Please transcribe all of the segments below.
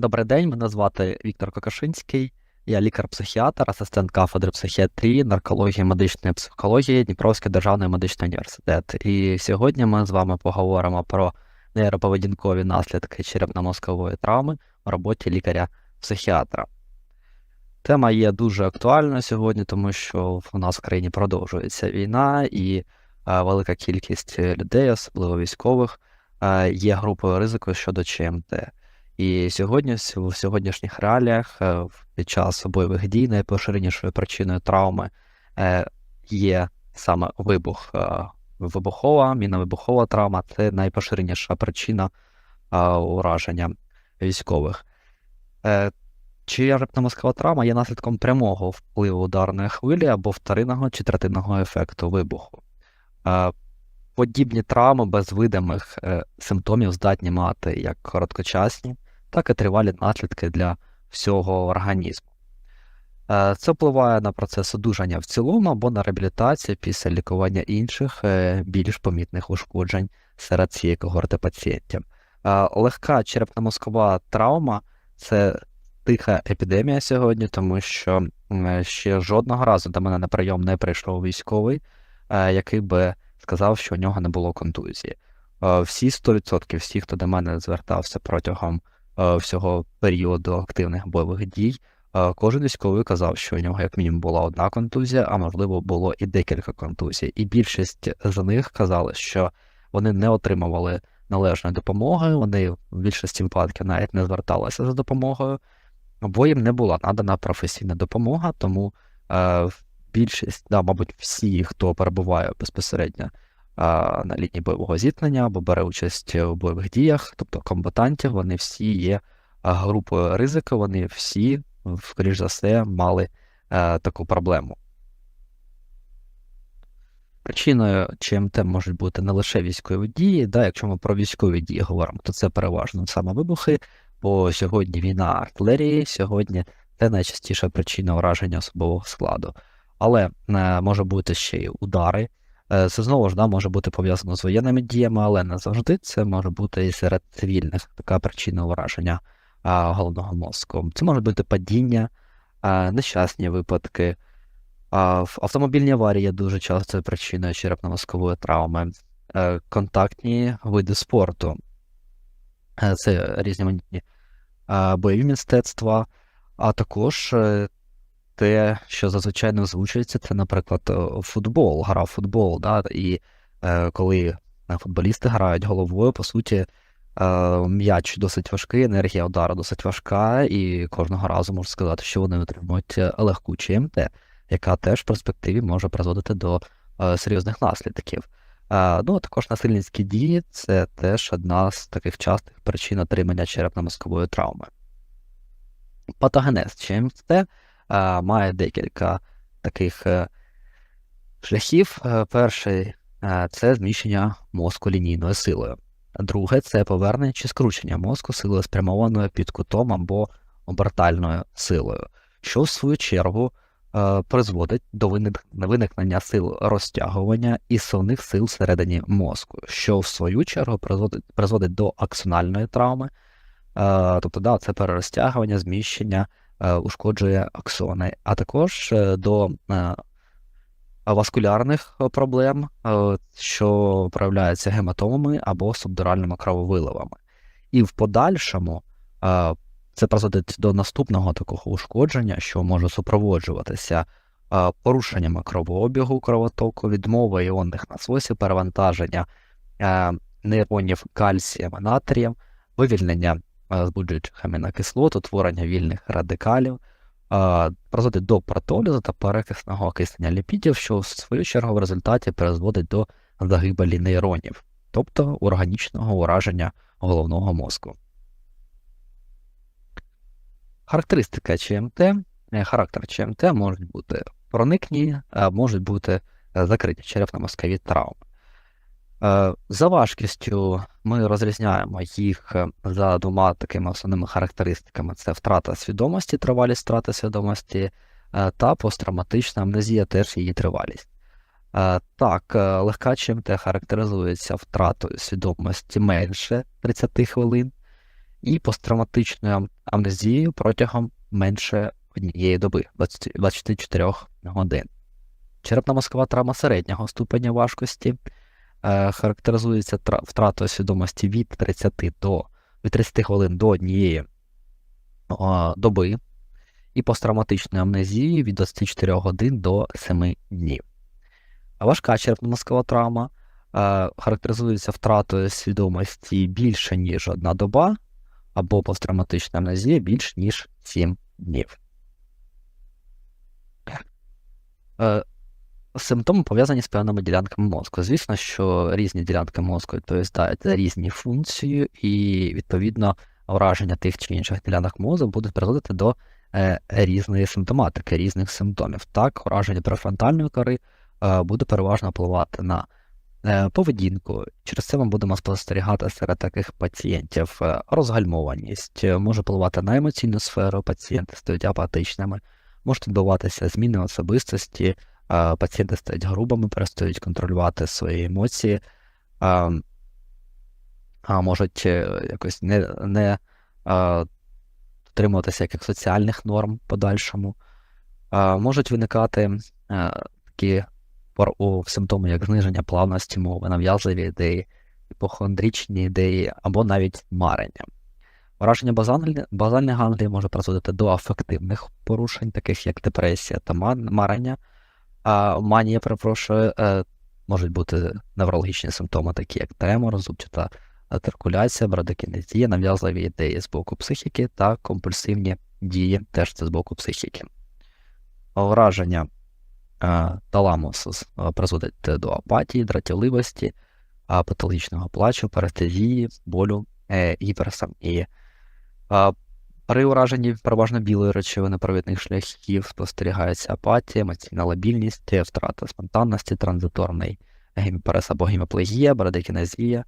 Добрий день, мене звати Віктор Кокашинський. Я лікар-психіатр, асистент кафедри психіатрії, наркології, медичної психології Дніпровський державний медичний університет. І сьогодні ми з вами поговоримо про нейроповедінкові наслідки черепно-мозкової травми в роботі лікаря-психіатра. Тема є дуже актуальною сьогодні, тому що в нас в країні продовжується війна, і е, велика кількість людей, особливо військових, е, є групою ризику щодо ЧМТ. І сьогодні, в сьогоднішніх реаліях, е, під час бойових дій, найпоширенішою причиною травми е, є саме вибух. Е, Вибухова, міновибухова травма це найпоширеніша причина ураження військових. Черепно-мозкова травма є наслідком прямого впливу ударної хвилі або вторинного чи третинного ефекту вибуху. Подібні травми без видимих симптомів здатні мати як короткочасні, так і тривалі наслідки для всього організму. Е, це впливає на процес одужання в цілому або на реабілітацію після лікування інших е, більш помітних ушкоджень серед цієї когорти пацієнтів. Е, легка черепно-мозкова травма це тиха епідемія сьогодні, тому що ще жодного разу до мене на прийом не прийшов військовий, який би сказав, що у нього не було контузії. Всі 100%, всі, хто до мене звертався протягом всього періоду активних бойових дій. Е, кожен військовий казав, що у нього як мінімум була одна контузія, а можливо було і декілька контузій. І більшість з них казали, що вони не отримували належної допомоги. Вони в більшості випадків навіть не зверталися за допомогою, бо їм не була надана професійна допомога. Тому е, більшість, да, мабуть, всі, хто перебуває безпосередньо на лінії бойового зіткнення або бере участь у бойових діях, тобто комбатантів, вони всі є групою ризику, вони всі, скоріш за все, мали таку проблему. Причиною ЧМТ можуть бути не лише військові дії, да, якщо ми про військові дії говоримо, то це переважно саме вибухи, бо сьогодні війна артилерії, сьогодні це найчастіша причина ураження особового складу. Але е, може бути ще й удари, Е, це знову ж да, може бути пов'язано з воєнними діями, але не завжди це може бути і серед цивільних така причина ураження а, головного мозку. Це може бути падіння, а, нещасні випадки. А, Автомобільні аварії є дуже часто причиною черепно-мозкової травми, е, контактні види спорту. Е, це різноманітні бойові мистецтва, а також те, що зазвичай не озвучується, це, наприклад, е, футбол, гра в футбол. Да? І е, коли футболісти грають головою, по суті, е, м'яч досить важкий, енергія удару досить важка, і кожного разу можу сказати, що вони отримують е, легку ЧМТ, яка теж в перспективі може призводити до е, серйозних наслідків. Е, ну, а також насильницькі дії це теж одна з таких частих причин отримання черепно-мозкової травми. Патогенез ЧМТ має декілька таких е, шляхів. Е, перший е, це зміщення мозку лінійною силою. Друге це повернення чи скручення мозку силою спрямованою під кутом або обертальною силою, що в свою чергу призводить до виникнення сил розтягування і сонних сил всередині мозку, що в свою чергу призводить, призводить до аксональної травми, тобто да, це перерозтягування, зміщення ушкоджує аксони, а також е, до е, васкулярних проблем, що проявляються гематомами або субдуральними крововиливами. І в подальшому це призводить до наступного такого ушкодження, що може супроводжуватися порушеннями кровообігу кровотоку, відмови іонних насосів, перевантаження нейронів кальцієм і натрієм, вивільнення збуджують амінокислот, утворення вільних радикалів, призводить до протолізу та перекисного окиснення ліпідів, що в свою чергу в результаті призводить до загибелі нейронів, тобто органічного ураження головного мозку. Характеристика ЧМТ, е, характер ЧМТ можуть бути проникні, можуть бути е, закриті черепно-мозкові травми. Е, за важкістю ми розрізняємо їх е, за двома такими основними характеристиками: це втрата свідомості, тривалість втрати свідомості е, та посттравматична амнезія теж її тривалість. Так, легка ЧМТ характеризується втратою свідомості менше 30 хвилин, і посттравматичною амнезією протягом менше однієї доби 24 годин. Черепно-мозкова травма середнього ступеня важкості характеризується втратою свідомості від 30 до від 30 хвилин до однієї доби і посттравматичною амнезією від 24 годин до 7 днів. Важка черепно-мозкова травма е, характеризується втратою свідомості більше, ніж одна доба, або посттравматична амнезія більш ніж 7 днів. Симптоми пов'язані з певними ділянками мозку. Звісно, що різні ділянки мозку відповідають за різні функції, і, відповідно, враження тих чи інших ділянок мозку будуть призводити до е, різної симптоматики, різних симптомів. Так, ураження префронтальної кори е, буде переважно впливати на е, поведінку. Через це ми будемо спостерігати серед таких пацієнтів е, розгальмованість, е, може впливати на емоційну сферу, пацієнти стають апатичними, можуть відбуватися зміни особистості, пацієнти стають грубими, перестають контролювати свої емоції, а, можуть е, якось не, не дотримуватися яких соціальних норм подальшому. Можуть виникати а, такі симптоми, як зниження плавності мови, нав'язливі ідеї, іпохондричні ідеї або навіть марення. Враження базальних, ганглій може призводити до афективних порушень, таких як депресія та марення. А манія, перепрошую, е, можуть бути неврологічні симптоми, такі як тремор, зубчата циркуляція, брадикінезія, нав'язливі ідеї з боку психіки та компульсивні дії теж це з боку психіки. Враження е, таламусу е, призводить до апатії, дратівливості, патологічного плачу, парестезії, болю, е, гіперсамії. При ураженні переважно білої речовини провідних шляхів спостерігається апатія, емоційна лабільність, втрата спонтанності, транзиторний геміпарез або геміплегія, брадикінезія.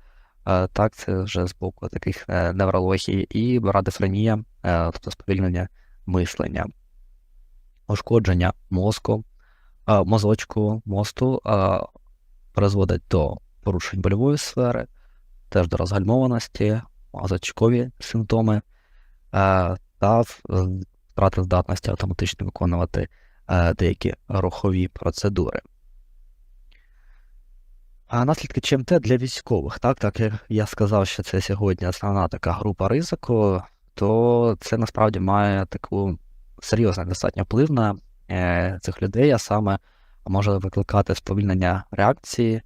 Е, Так, це вже з боку таких е, неврологій, і брадифренія, е, тобто сповільнення мислення, ушкодження мозку, мозочку, мосту призводить до порушень больової сфери, теж до розгальмованості, мозочкові симптоми та в- е, здатності автоматично виконувати е, деякі рухові процедури. А наслідки ЧМТ для військових, так, так як я сказав, що це сьогодні основна така група ризику, то це насправді має таку серйозний достатньо вплив на е, цих людей, а саме може викликати сповільнення реакції,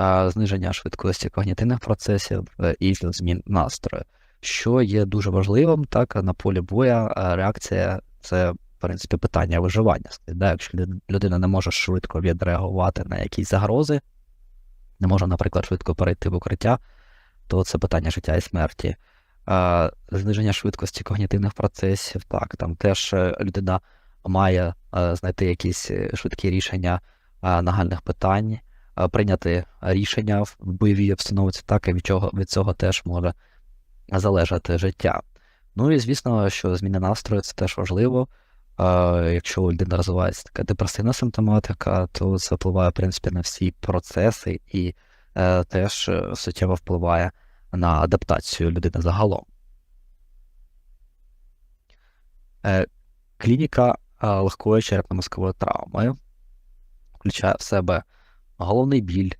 е, зниження швидкості когнітивних процесів е, і змін настрою, що є дуже важливим, так, на полі боя реакція це, в принципі, питання виживання. Да? Якщо людина не може швидко відреагувати на якісь загрози, не може, наприклад, швидко перейти в укриття, то це питання життя і смерті. Зниження швидкості когнітивних процесів, так, там теж е, людина має е, знайти якісь е, швидкі рішення нагальних питань, прийняти рішення в бойовій обстановці, так, і від цього, від цього теж може залежати життя. Ну і звісно, що зміна настрою це теж важливо. Якщо у людини розвивається така депресивна симптоматика, то це впливає, в принципі, на всі процеси і е, теж суттєво впливає на адаптацію людини загалом. Е, Клініка е, легкої черепно-мозкової травми включає в себе головний біль,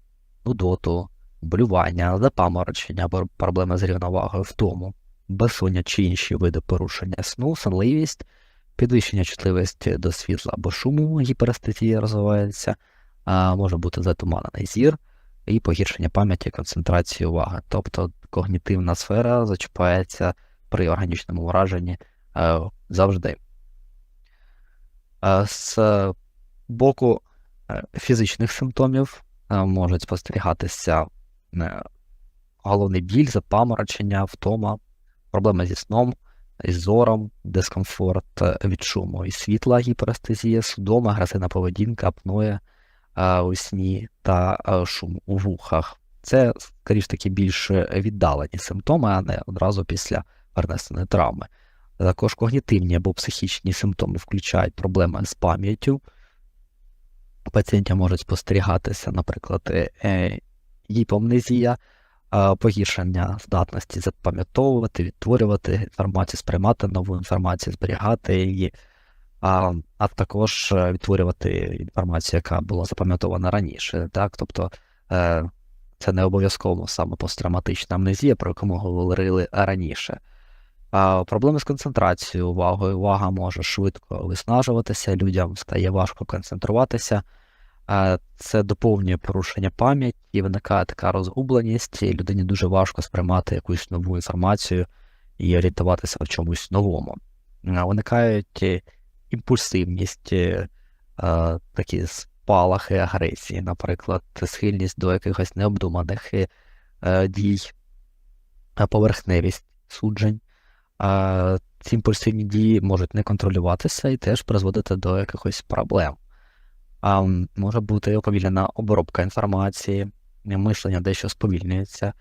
нудоту, болювання, запаморочення або проблеми з рівновагою, втому, безсоння чи інші види порушення сну, сонливість, підвищення чутливості до світла або шуму, гіперестезія розвивається, а, може бути затуманений зір і погіршення пам'яті, концентрації уваги. Тобто когнітивна сфера зачіпається при органічному враженні е, завжди. Е, З боку е, фізичних симптомів можуть спостерігатися головний біль, запаморочення, втома, проблеми зі сном, із зором, дискомфорт е, від шуму і світла, гіперестезія, судома, агресивна поведінка, апноє е, у сні та е, шум у вухах. Це, скоріш таки, більш віддалені симптоми, а не одразу після перенесеної травми. Також когнітивні або психічні симптоми включають проблеми з пам'яттю. У пацієнтів можуть спостерігатися, наприклад, е, гіпомнезія, погіршення здатності запам'ятовувати, відтворювати інформацію, сприймати нову інформацію, зберігати її, а а також е, відтворювати інформацію, яка була запам'ятована раніше. Так? Тобто е, це не обов'язково саме посттравматична амнезія, про яку ми говорили раніше. Проблеми з концентрацією увагою. Увага може швидко виснажуватися, людям стає важко концентруватися. Це доповнює порушення пам'яті, виникає така розгубленість, і людині дуже важко сприймати якусь нову інформацію і орієнтуватися в чомусь новому. Виникають е, імпульсивність, е, такі спалахи агресії, наприклад, схильність до якихось необдуманих е, дій, поверхневість суджень. Ці імпульсивні дії можуть не контролюватися і теж призводити до якихось проблем. А може бути уповільнена обробка інформації, мишлення дещо сповільнюється,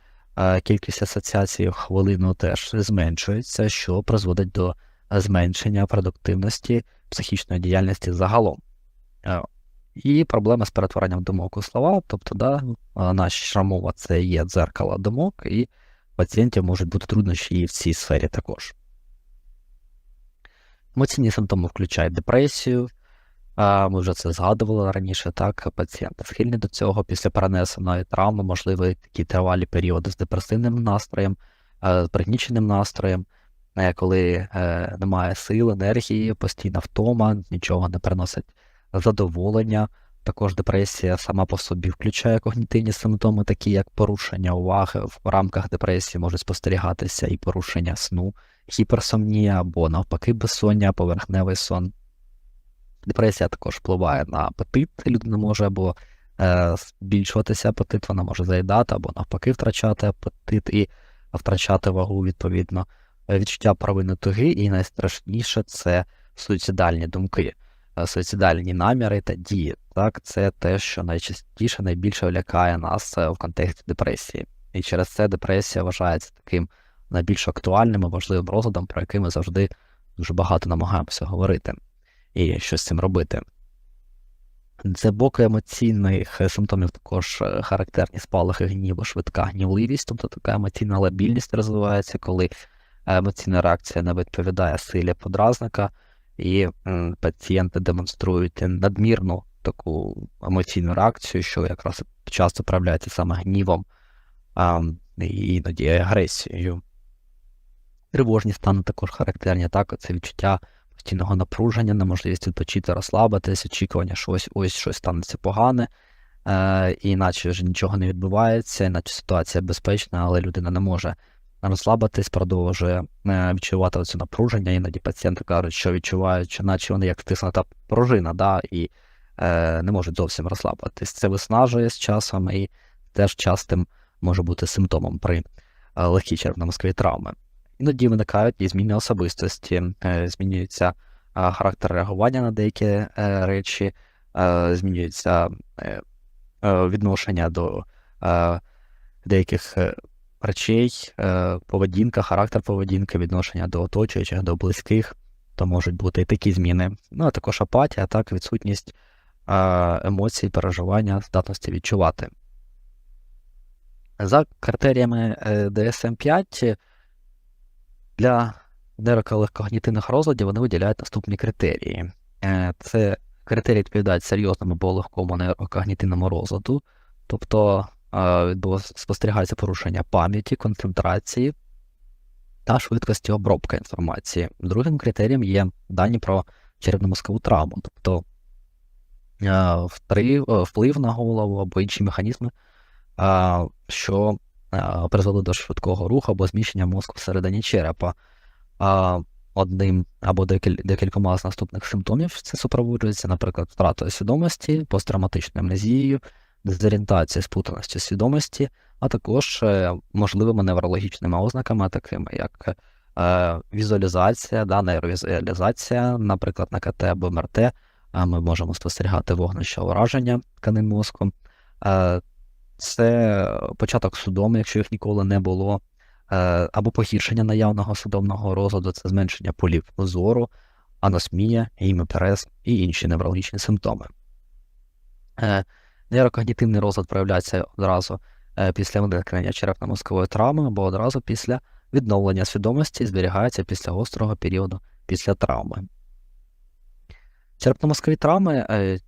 кількість асоціацій в хвилину теж зменшується, що призводить до зменшення продуктивності психічної діяльності загалом. І проблеми з перетворенням думок у слова, тобто, да, наша мова це є дзеркало думок, і пацієнтів можуть бути труднощі і в цій сфері також. Емоційні симптоми включають депресію, ми вже це згадували раніше, так, пацієнти схильні до цього після перенесеної травми, можливі такі тривалі періоди з депресивним настроєм, з пригніченим настроєм, е, коли е, немає сил, енергії, постійна втома, нічого не приносить задоволення. Також депресія сама по собі включає когнітивні симптоми, такі як порушення уваги. В рамках депресії можуть спостерігатися і порушення сну, гіперсомнія або навпаки безсоння, поверхневий сон. Депресія також впливає на апетит, людина може або е, збільшуватися апетит, вона може заїдати, або навпаки втрачати апетит і втрачати вагу відповідно. Е, відчуття провини туги, і найстрашніше це суїцидальні думки, е, суїцидальні наміри та дії. Так, Це те, що найчастіше найбільше лякає нас е, в контексті депресії. І через це депресія вважається таким найбільш актуальним і важливим розладом, про який ми завжди дуже багато намагаємося говорити і що з цим робити. Це боки емоційних симптомів також е, характерні спалахи гніву, швидка гнівливість, тобто така емоційна лабільність розвивається, коли емоційна реакція не відповідає силі подразника, і пацієнти демонструють надмірну таку емоційну реакцію, що якраз часто проявляється саме гнівом і іноді агресією. Тривожні стани також характерні, так, це відчуття постійного напруження, неможливість відпочити, розслабитись, очікування, що ось ось щось станеться погане, е, і наче вже нічого не відбувається, наче ситуація безпечна, але людина не може розслабитись, продовжує е, відчувати це напруження. Іноді пацієнти кажуть, що відчувають, що наче вони як стиснута пружина, да, і е, не можуть зовсім розслабитись. Це виснажує з часом і теж частим може бути симптомом при е, легкій черепно-мозковій травмі. Іноді виникають і зміни особистості, е, змінюється характер реагування на деякі е, речі, е, змінюється відношення до деяких речей, поведінка, характер поведінки, відношення до оточуючих, до близьких, то можуть бути і такі зміни. Ну, а також апатія, так, відсутність емоцій, переживання, здатності відчувати. За критеріями DSM-5 для нейрокогнітивних розладів вони виділяють наступні критерії. Е, це критерії відповідають серйозному або легкому нейрокогнітивному розладу, тобто спостерігається порушення пам'яті, концентрації та швидкості обробки інформації. Другим критерієм є дані про черепно-мозкову травму, тобто вплив на голову або інші механізми, що Е, призвели до швидкого руху або зміщення мозку всередині черепа. Одним або декількома з наступних симптомів це супроводжується, наприклад, втратою свідомості, посттравматичною амнезією, дезорієнтацією, сплутаності свідомості, а також е, можливими неврологічними ознаками, такими як е, візуалізація, да, нейровізуалізація, наприклад, на КТ або МРТ, ми можемо спостерігати вогнище ураження тканин мозку це початок судому, якщо їх ніколи не було, е, або погіршення наявного судомного розладу, це зменшення полів зору, аносмія, гімоперез і інші неврологічні симптоми. Е, нейрокогнітивний розлад проявляється одразу е, після виникнення черепно-мозкової травми або одразу після відновлення свідомості зберігається після гострого періоду після травми. Черепно-мозкові травми е,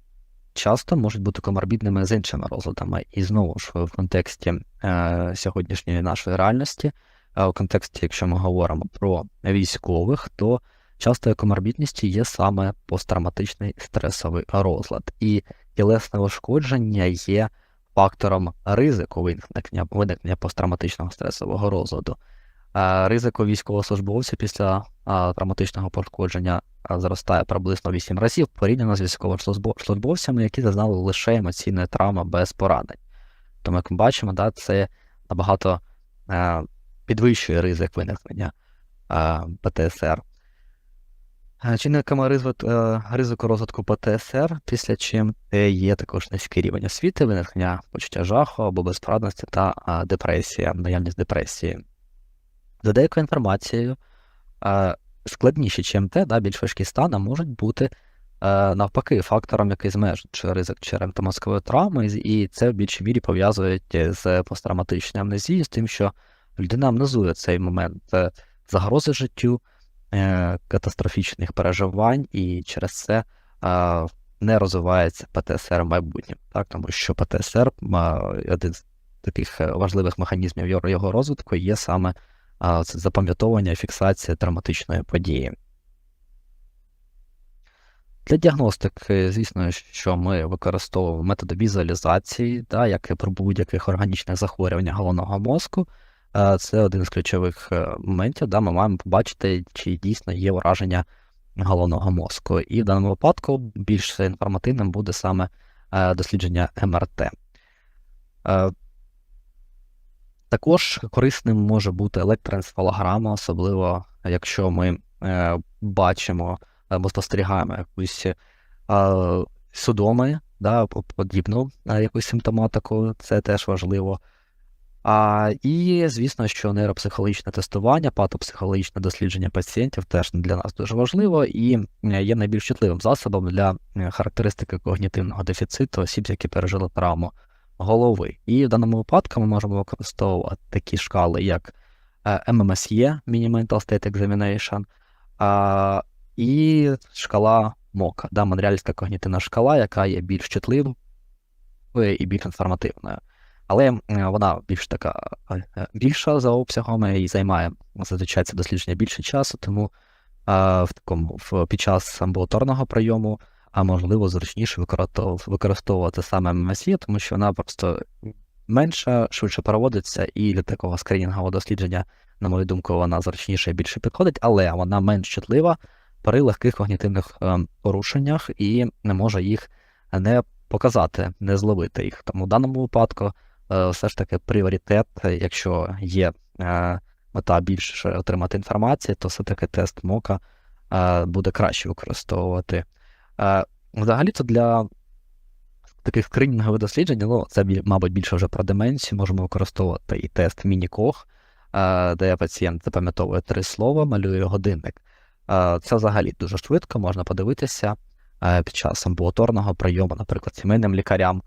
часто можуть бути коморбідними з іншими розладами. І знову ж в контексті е, сьогоднішньої нашої реальності, е, в контексті, якщо ми говоримо про військових, то часто коморбідністю є саме посттравматичний стресовий розлад. І тілесне ушкодження є фактором ризику виникнення виникнення посттравматичного стресового розладу. Е, ризик військовослужбовця після травматичного пошкодження зростає приблизно 8 разів порівняно з військовослужбовцями, які зазнали лише емоційної травми без поранень. Тому, як ми бачимо, да, це набагато а, підвищує ризик виникнення а, ПТСР. Чинниками ризику розвитку ПТСР, після чим є також низький рівень освіти, виникнення почуття жаху або безпорадності та депресія, наявність депресії. За деякою інформацією, складніші ЧМТ, да, більш важкі стани, можуть бути навпаки фактором, який зменшує ризик черепно-мозкової травми, і це в більшій мірі пов'язують з посттравматичною амнезією, з тим, що людина амнезує цей момент загрози життю, е, катастрофічних переживань, і через це не розвивається ПТСР в майбутньому, так, тому що ПТСР один з таких важливих механізмів його розвитку є саме запам'ятовування фіксація травматичної події. Для діагностики, звісно, що ми використовуємо методи візуалізації, да, як і при будь-яких органічних захворювань головного мозку. Це один з ключових е, моментів, да, ми маємо побачити, чи дійсно є ураження головного мозку. І в даному випадку більш інформативним буде саме е, дослідження МРТ. Також корисним може бути електроенцефалограма, особливо якщо ми е, бачимо або спостерігаємо якусь е, судоми, да, подібну е, якусь симптоматику, це теж важливо. А, І, звісно, що нейропсихологічне тестування, патопсихологічне дослідження пацієнтів теж для нас дуже важливо і є найбільш чутливим засобом для характеристики когнітивного дефіциту осіб, які пережили травму голови. І в даному випадку ми можемо використовувати такі шкали, як MMSE, Mini Mental State Examination, і шкала МОКА, да, Монреальська когнітивна шкала, яка є більш чутливою і більш інформативною. Але вона більш така е, більша за обсягом і займає зазвичай це дослідження більше часу, тому в такому в, під час амбулаторного прийому а можливо зручніше використовувати саме MSE, тому що вона просто менша, швидше проводиться, і для такого скринінгового дослідження, на мою думку, вона зручніше і більше підходить, але вона менш чутлива при легких когнітивних ем, порушеннях і не може їх не показати, не зловити їх. Тому в даному випадку е, все ж таки пріоритет, якщо є е, мета більше отримати інформації, то все-таки тест МОКа е, буде краще використовувати. Е, взагалі-то для таких скринінгових досліджень, ну, це, мабуть, більше вже про деменцію, можемо використовувати і тест Міні-Кох, е, де пацієнт запам'ятовує три слова, малює годинник. Е, це взагалі дуже швидко, можна подивитися під час амбулаторного прийому, наприклад, сімейним лікарям.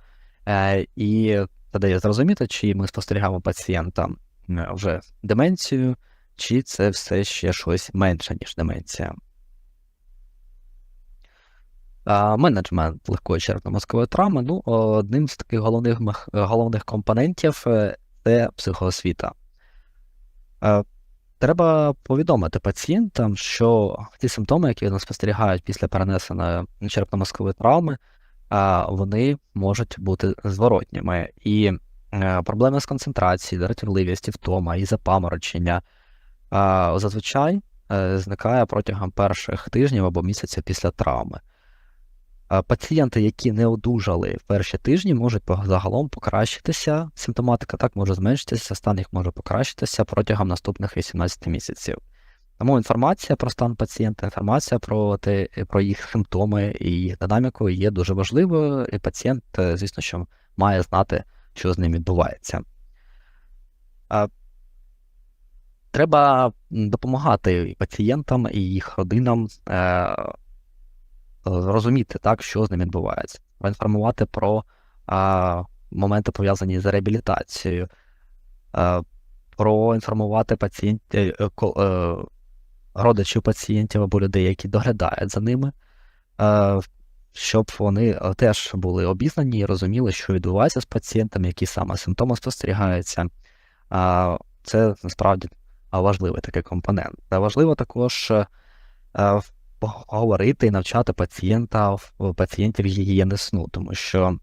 І це дає зрозуміти, чи ми спостерігаємо пацієнта вже деменцію, чи це все ще щось менше, ніж деменція. Менеджмент легкої черепно-мозкової травми ну, одним з таких головних головних компонентів е, це психоосвіта. Е, треба повідомити пацієнтам, що ті симптоми, які вони спостерігають після перенесеної черепно-мозкової травми, вони можуть бути зворотніми. І е, проблеми з концентрацією, дратівливістю, втома і запаморочення зазвичай зникає протягом перших тижнів або місяця після травми. Пацієнти, які не одужали в перші тижні, можуть загалом покращитися. Симптоматика так може зменшитися, стан їх може покращитися протягом наступних 18 місяців. Тому інформація про стан пацієнта, інформація про те, про їх симптоми і їх динаміку є дуже важливою, і пацієнт, е, звісно, що має знати, що з ним відбувається. Треба допомагати пацієнтам і їх родинам. Е, зрозуміти, так, що з ним відбувається, проінформувати про а, моменти пов'язані з реабілітацією, е, проінформувати пацієнтів, е, родичів пацієнтів або людей, які доглядають за ними, е, щоб вони теж були обізнані і розуміли, що відбувається з пацієнтами, які саме симптоми спостерігаються. А, Це насправді важливий такий компонент. Важливо також е, і навчати пацієнта в- пацієнтів гігієни сну, тому що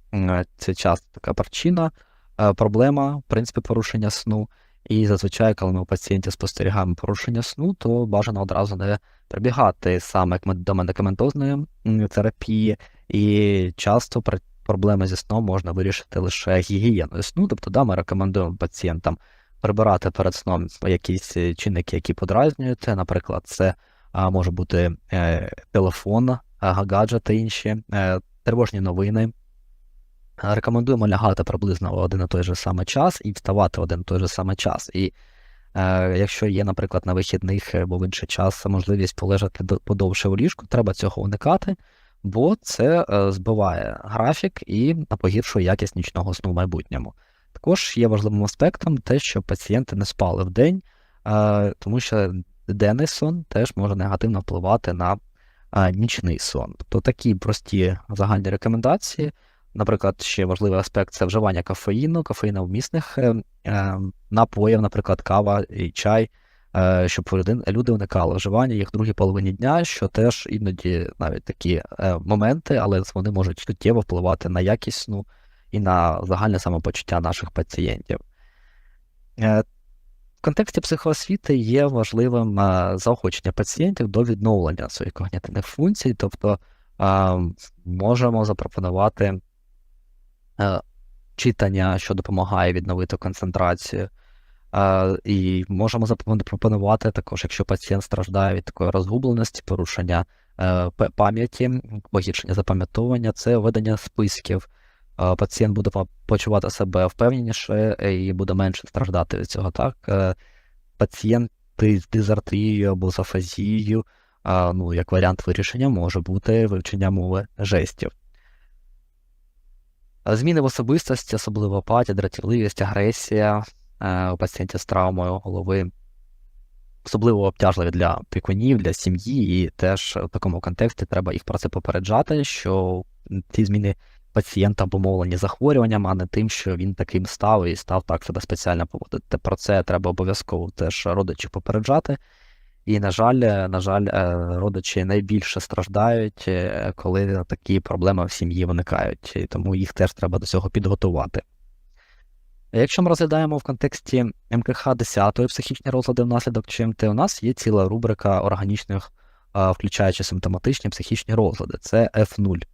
це часто така причина, е, проблема, в принципі, порушення сну. І зазвичай, коли ми у пацієнтів спостерігаємо порушення сну, то бажано одразу не прибігати саме к мед- до медикаментозної терапії, і часто проблеми зі сном можна вирішити лише гігієною сну. Тобто, да, ми рекомендуємо пацієнтам прибирати перед сном якісь чинники, які подразнюють. Наприклад, це а, може бути е, телефон, а, гаджети інші, е, тривожні новини. Е, Рекомендуємо лягати приблизно в один і той же самий час і вставати в один і той же самий час. І е, якщо є, наприклад, на вихідних або в інший час можливість полежати подовше у ліжку, треба цього уникати, бо це е, збиває графік і погіршує якість нічного сну в майбутньому. Також є важливим аспектом те, що пацієнти не спали в день, е, тому що денний сон теж може негативно впливати на е, нічний сон. Тобто такі прості загальні рекомендації. Наприклад, ще важливий аспект це вживання кофеїну, кофеїновмісних е, е, напоїв, наприклад, кава і чай, е, щоб люди, уникали вживання їх в другій половині дня, що теж іноді навіть такі е, моменти, але вони можуть суттєво впливати на якість сну і на загальне самопочуття наших пацієнтів. Е, контексті психоосвіти є важливим заохочення пацієнтів до відновлення своїх когнітивних функцій, тобто можемо запропонувати читання, що допомагає відновити концентрацію. І можемо запропонувати також, якщо пацієнт страждає від такої розгубленості, порушення е, пам'яті, погіршення запам'ятовування, це ведення списків. Пацієнт буде почувати себе впевненіше і буде менше страждати від цього. Так? Е, Пацієнти з дизартією або з афазією, ну, як варіант вирішення, може бути вивчення мови жестів. Зміни в особистості, особливо апатія, дратівливість, агресія е, у пацієнтів з травмою голови, особливо обтяжливі для опікунів, для сім'ї, і теж в такому контексті треба їх про це попереджати, що ці зміни пацієнта обумовлені захворюванням, а не тим, що він таким став і став так себе спеціально поводити. Про це треба обов'язково теж родичів попереджати. І, на жаль, на жаль, е, родичі найбільше страждають, е, коли такі проблеми в сім'ї виникають, і тому їх теж треба до цього підготувати. Якщо ми розглядаємо в контексті МКХ 10 психічні розлади внаслідок ЧМТ, у нас є ціла рубрика органічних, включаючи симптоматичні психічні розлади, це F0, е,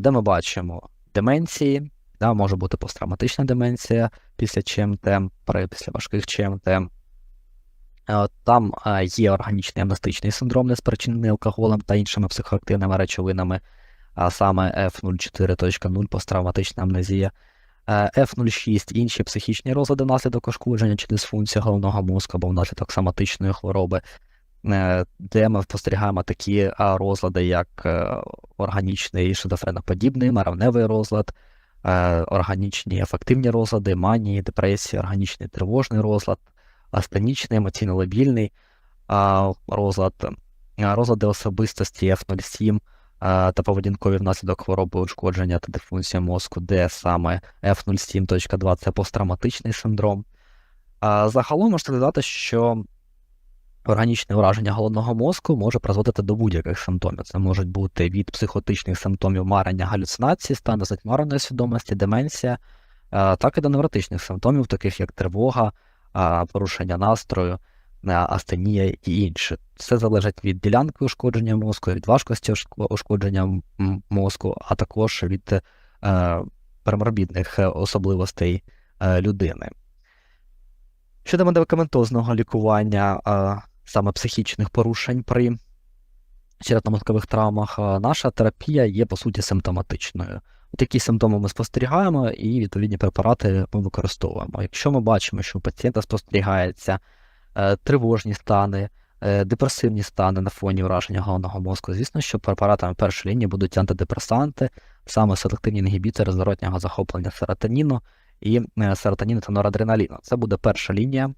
де ми бачимо деменції, да, може бути посттравматична деменція після ЧМТ, після важких ЧМТ. Е, Там е, є органічний амнестичний синдром, не спричинений алкоголем та іншими психоактивними речовинами, а саме F04.0 посттравматична амнезія. Е, F06 інші психічні розлади внаслідок ушкодження чи дисфункції головного мозку або внаслідок соматичної хвороби, е, де ми спостерігаємо такі розлади, як е, органічний шизофреноподібний, маравневий розлад, е, органічні афективні розлади, манії, депресії, органічний тривожний розлад, астенічний, емоційно-лабільний розлад, розлади особистості F07 та поведінкові внаслідок хвороби ушкодження та дифункція мозку, де саме F07.2 це посттравматичний синдром. Загалом можна сказати, що органічне ураження головного мозку може призводити до будь-яких симптомів. Це можуть бути від психотичних симптомів марення галюцинації, стану затьмареної свідомості, деменція, так і до невротичних симптомів, таких як тривога, порушення настрою, астенія і інше. Це залежить від ділянки ушкодження мозку, від важкості ушкодження мозку, а також від е, е, особливостей е, людини. Щодо медикаментозного лікування е, саме психічних порушень при черепно-мозкових травмах, наша терапія є по суті симптоматичною. Такі симптоми ми спостерігаємо і відповідні препарати ми використовуємо. Якщо ми бачимо, що у пацієнта спостерігається е, тривожні стани, е, депресивні стани на фоні ураження головного мозку, звісно, що препаратами першої лінії будуть антидепресанти, саме селективні інгібітори зворотнього захоплення серотоніну і е, серотоніну та норадреналіну. Це буде перша лінія.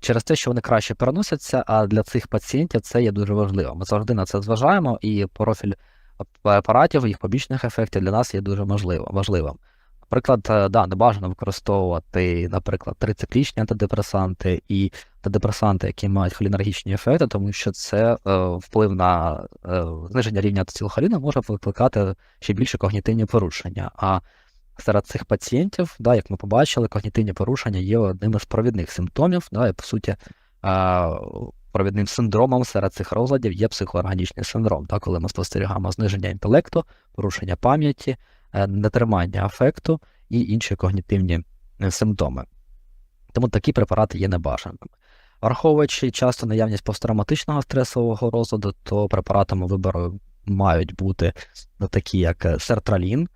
Е, Через те, що вони краще переносяться, а для цих пацієнтів це є дуже важливо. Ми завжди на це зважаємо, і профіль препаратів, їх побічних ефектів для нас є дуже важливим. Наприклад, е, да, не бажано використовувати, наприклад, трициклічні антидепресанти і антидепресанти, які мають холінергічні ефекти, тому що це е, вплив на е, зниження рівня ацетилхоліну може викликати ще більше когнітивні порушення. А серед цих пацієнтів, да, як ми побачили, когнітивні порушення є одним із провідних симптомів, да, і по суті. Провідним синдромом серед цих розладів є психоорганічний синдром, так, коли ми спостерігаємо зниження інтелекту, порушення пам'яті, е, нетримання афекту і інші когнітивні е, симптоми. Тому такі препарати є небажаними. Враховуючи часто наявність посттравматичного стресового розладу, то препаратами вибору мають бути ну, такі, як е, сертралін,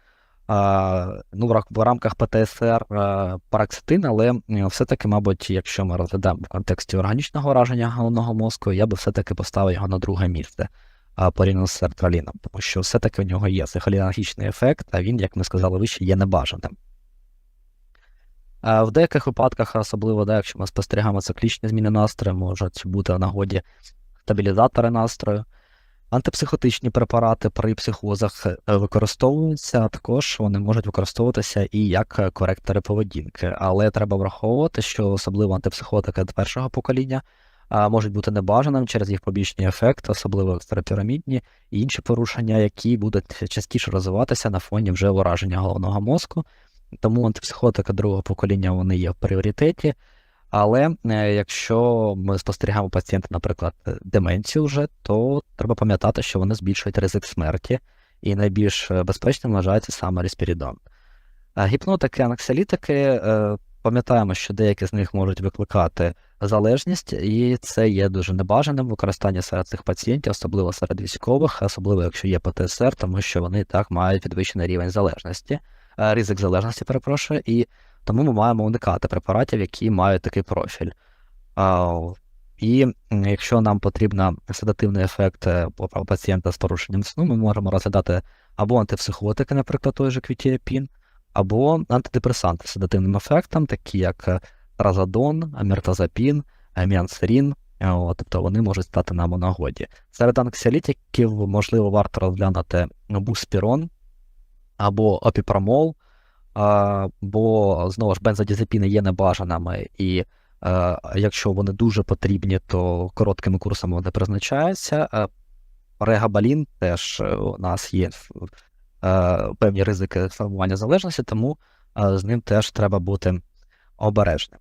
ну, в рамках ПТСР е, параксетин, але е, все-таки, мабуть, якщо ми розглядаємо в контексті органічного ураження головного мозку, я би все-таки поставив його на друге місце порівняно з сертраліном, тому що все-таки у нього є психолінергічний ефект, а він, як ми сказали вище, є небажаним. В деяких випадках, особливо да, якщо ми спостерігаємо циклічні зміни настрою, можуть бути в нагоді стабілізатори настрою. Антипсихотичні препарати при психозах е, використовуються, а також вони можуть використовуватися і як коректори поведінки. Але треба враховувати, що особливо антипсихотики першого покоління можуть бути небажаним через їх побічні ефекти, особливо екстрапірамідні і інші порушення, які будуть частіше розвиватися на фоні вже ураження головного мозку. Тому антипсихотики другого покоління вони є в пріоритеті. Але е, якщо ми спостерігаємо пацієнта, наприклад, е, деменцію вже, то треба пам'ятати, що вони збільшують ризик смерті, і найбільш е, безпечним вважається саме респірідон. Е, Гіпнотики, анаксіолітики, е, пам'ятаємо, що деякі з них можуть викликати залежність, і це є дуже небажаним використання серед цих пацієнтів, особливо серед військових, особливо якщо є ПТСР, тому що вони так мають підвищений рівень залежності, ризик залежності, перепрошую, і тому ми маємо уникати препаратів, які мають такий профіль. І якщо нам потрібен седативний ефект е, пацієнта з порушенням сну, ми можемо розглядати або антипсихотики, наприклад, той же квітіапін, або антидепресанти з седативним ефектом, такі як е, тразодон, аміртазапін, аміансерін. Е, Тобто вони можуть стати нам у нагоді. Серед анксіолітиків, можливо, варто розглянути буспірон або опіпрамол, а, бо знову ж бензодіазепіни є небажаними, і е, якщо вони дуже потрібні, то короткими курсами вони призначаються. Е, Регабалін теж е, у нас є е, певні ризики формування залежності, тому е, з ним теж треба бути обережним.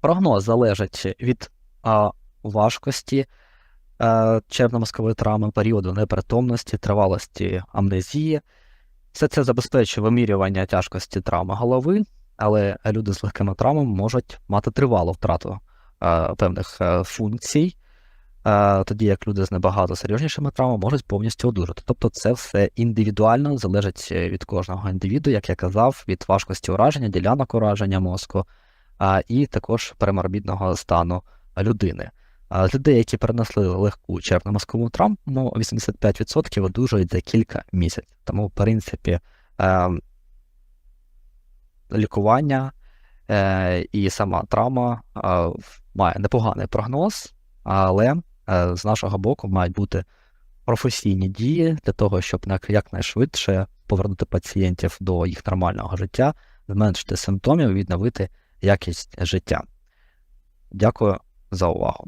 Прогноз залежить від а, важкості черепно-мозкової травми, періоду непритомності, тривалості амнезії. Все це забезпечує вимірювання тяжкості травми голови, але люди з легкими травмами можуть мати тривалу втрату е, певних е, функцій, е, тоді як люди з набагато серйознішими травмами можуть повністю одужати. Тобто це все індивідуально залежить е, від кожного індивіду, як я казав, від важкості ураження, ділянок ураження мозку, а, і також переморбідного стану людини. Людей, які перенесли легку черепно-мозкову травму, 85% одужують за кілька місяців. Тому, в принципі, е, лікування е, і сама травма е, має непоганий прогноз, але е, з нашого боку мають бути професійні дії для того, щоб якнайшвидше повернути пацієнтів до їх нормального життя, зменшити симптомів, відновити якість життя. Дякую за увагу.